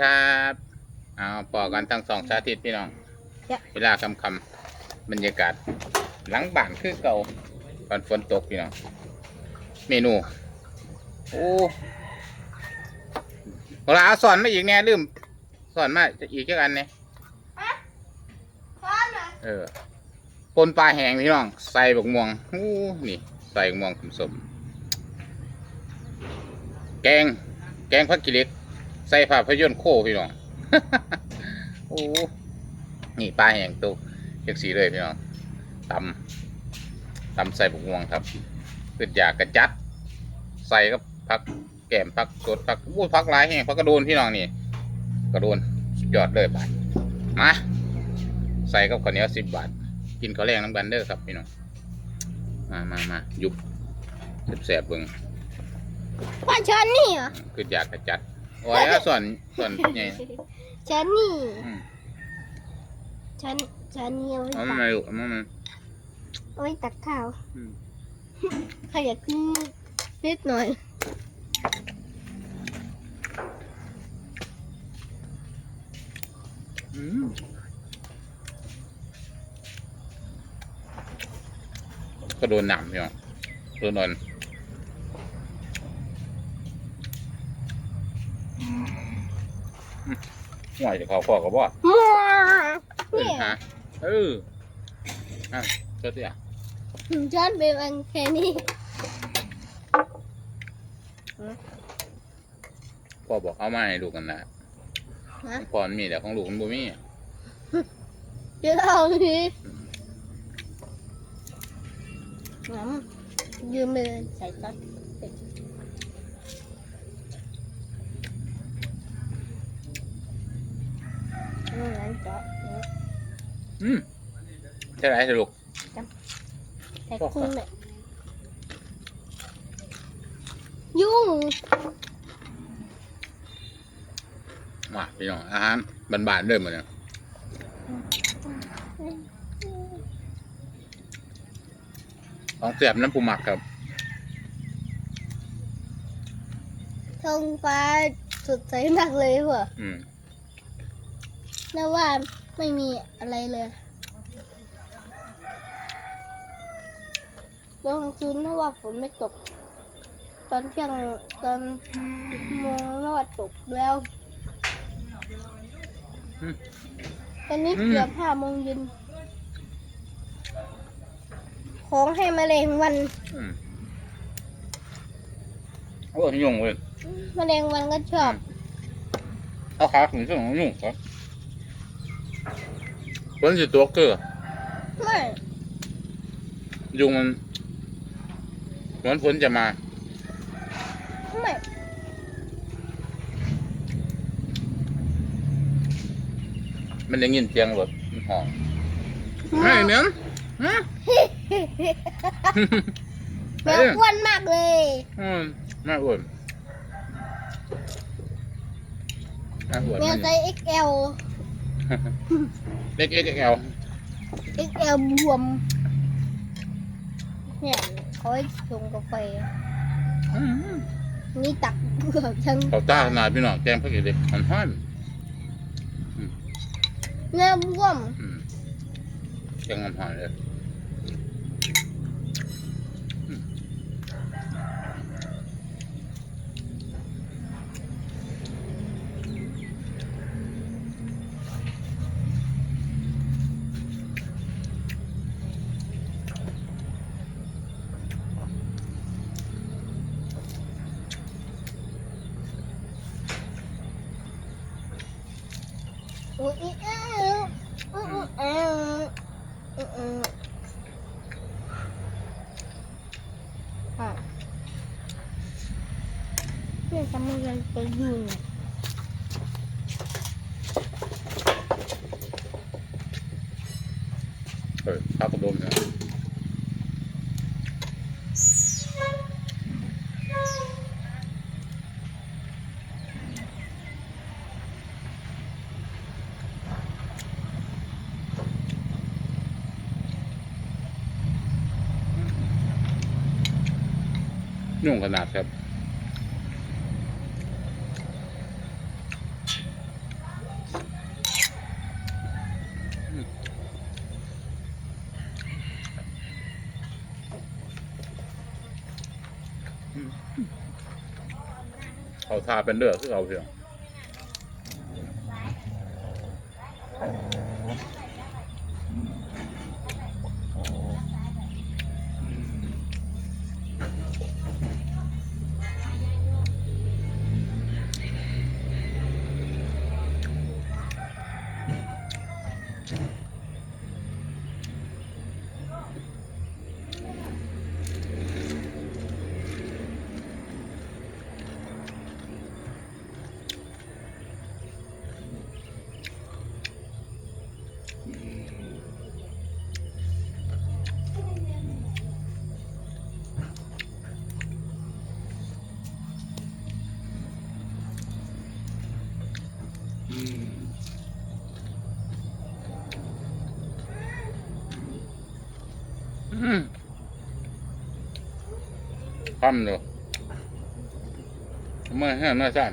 ครับเอาปอกันทั้งสองสาธิตพี่น้อง จ้ะ เวลาคำคำๆบรรยากาศ หลังบ้านคือเก่าตอนฝนตกพี่น้อง เมนู โอ้เวลาเอาสอนมาอีกแน่ลืมสอนมาจะอีกแค่อันเนี่ยพร้อมนะเออปนปลาแห้งพี่น้อง ใส่บกม่วงโอ้นี่ ใส่บกม่วงผสมแกง แกงผักกิเหล็ก ใส่ภาพยนตร์โคพี่น้อง โอ้นี่ปลาแห้งตัวเล็กสีเลยพี่น้องตำตำใส่บกม่วงครับขึ้นอยากกระจัด ใส่กับผักแกมผักสดผักอู้ผักหลายแห้งผักกระโดนพี่น้องนี่กระโดนสุดยอดเลยไปมาใส่กับข้าวเหนียวสิบบาท กินข้าวแรงน้ำกันเด้อครับพี่น้องมามามายุบแสบๆเบิ่งว่าฉันนี่เหรอคืออยากกระจัด โอ้ยแล้วส่วนส่วนใหญ่ฉันนี่อืมฉันฉันนี่เอาไว้เอาตัมากมาลูกเอามามา เอาไว้ตักข้าวอืม ใครอยากกินนิดหน่อย อืมก็โดนหนำพี่น้องโดนนอน ห่วยจะเขาฟอกกับบ่มัวเอ้ยเนี่ยฮะเอออะเจ้าเตี้ยฉันเป็นอันแค่นี้พ่อบอกเอามาให้ลูกกันนะฮะพ่อมันมีแต่ของลูกมันบ่มีเดี๋ยวเอาทีน้ำยืมมือใส่ซอสเป็ดเอาหลังจากนี้ อืมใช่ไหมสรุปแต่คุณเนี่ยยุ่งมาพี่น้องอาหารบานๆเริ่มมาเนี่ยของเสียบน้ำปูหมักครับท้องฟ้าสดใสมากเลยว่ะอืมน่าว่า ไม่มีอะไรเลยตอนกลางคืนน่าว่าฝนไม่ตก ตอนเที่ยงตอนโมงน่าว่าตกแล้วตอนนี้เกือบห้าโมงเย็นของให้แมลงวันอืมโอ้ยยุ่งเว้ยแมลงวันก็ชอบเอาขาถึงช่วงของยุ่งครับ ฝนสิตัวเกลือไม่ ยุงมันฝนฝนจะมา ไม่มันได้ยินเสียงรถมันห้องไม่เหมือนฮะ แมวอ้วนมากเลย อืมน่าอ้วนน่าอ้วนแมวไซส์ XL เล็กเอ็กแอล XL บวมเนี่ยเขาให้ชงกาแฟนี่ตักเกือบทั้งเขาตาขนาดพี่น้องแกงพักเด็กมันห้อยเนื้อบวมอืมแกงมันห้อยเลยาวอุ้ยอ้าวอุ้ยอ้าวอะเนี่ทำอะไรไปอยู่เนี่ยเออข้าวกระดมเนี่ย นุ่งขนาดครับเขาทาเป็นเลือดคือเขาเพียง คำเดียวไม่ให้ไม่สั้น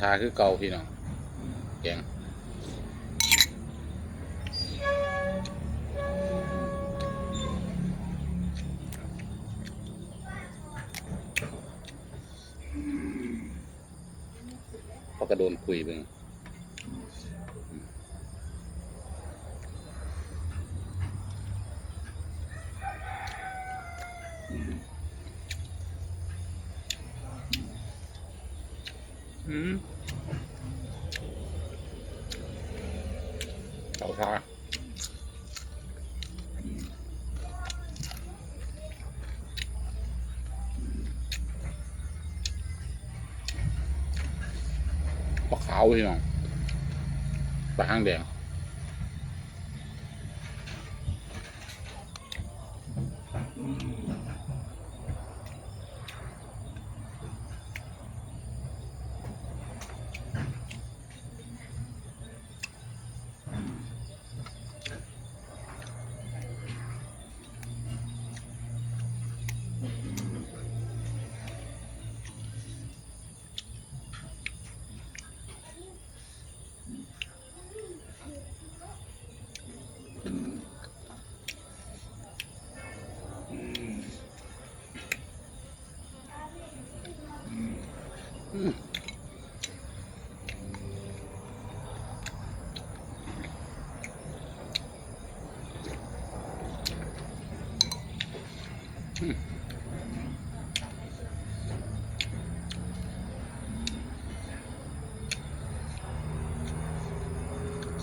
ทาคือเก่าพี่น้องแกง พอกระโดนคุยไปอืมเต่าทา พี่น้องปลาหางแดง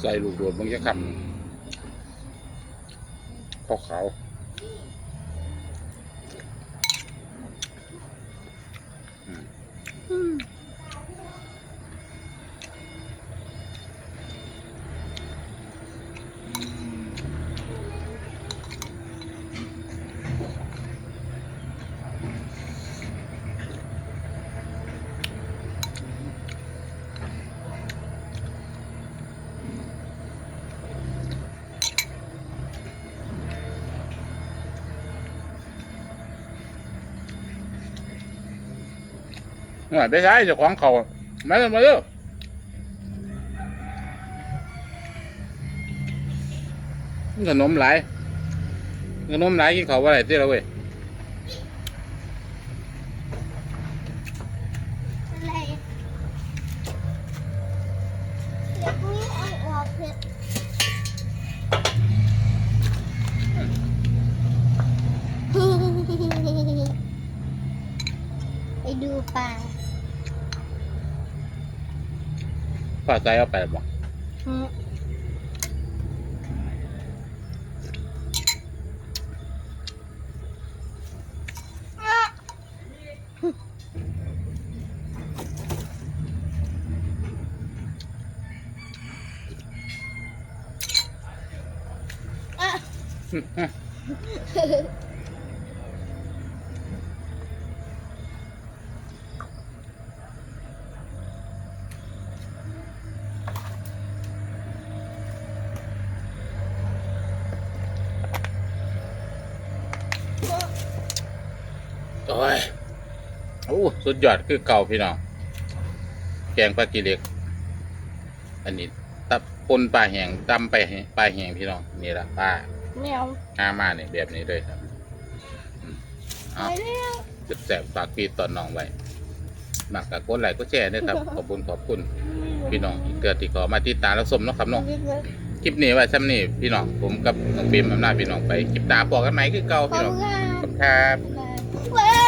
ใส่ลูกโดดบางจะคำขาวขาวๆอืม ไปใช้เจ้าของเขามาเร็วมาเร็วขนมหลายขนมหลายกินเขาว่าไรเจ้าเว้ยอะไรอยากนี้เอาออกเถอะไปดูปลา ป้าใจเอาไปบอก โอ้ยโอ้สุดยอดคือเก่าพี่น้อง แกงปลากีเล็ก อันนี้ตับปนปลาแห้งตำไปปลาแห้งพี่น้อง นี่ละปลาแมวหามาเนี่ยแบบนี้เลยครับอืมไปเอาแล้วแสบๆฝากพี่ตอนน้องไว้มากกับกดไลค์ก็แชร์ด้วยครับ ขอบคุณขอบคุณ พี่น้องที่เกิดที่ขอมาติดตามรับชมเนาะครับเนาะคลิปนี้ไว้ซ้ำนี่พี่น้องผมกับน้องฟิล์มอำนาจพี่น้องไปคลิปตาพอกันไหมคือเก่าขอพี่บน้องคุณค่ะขอบคุณครับเว้ย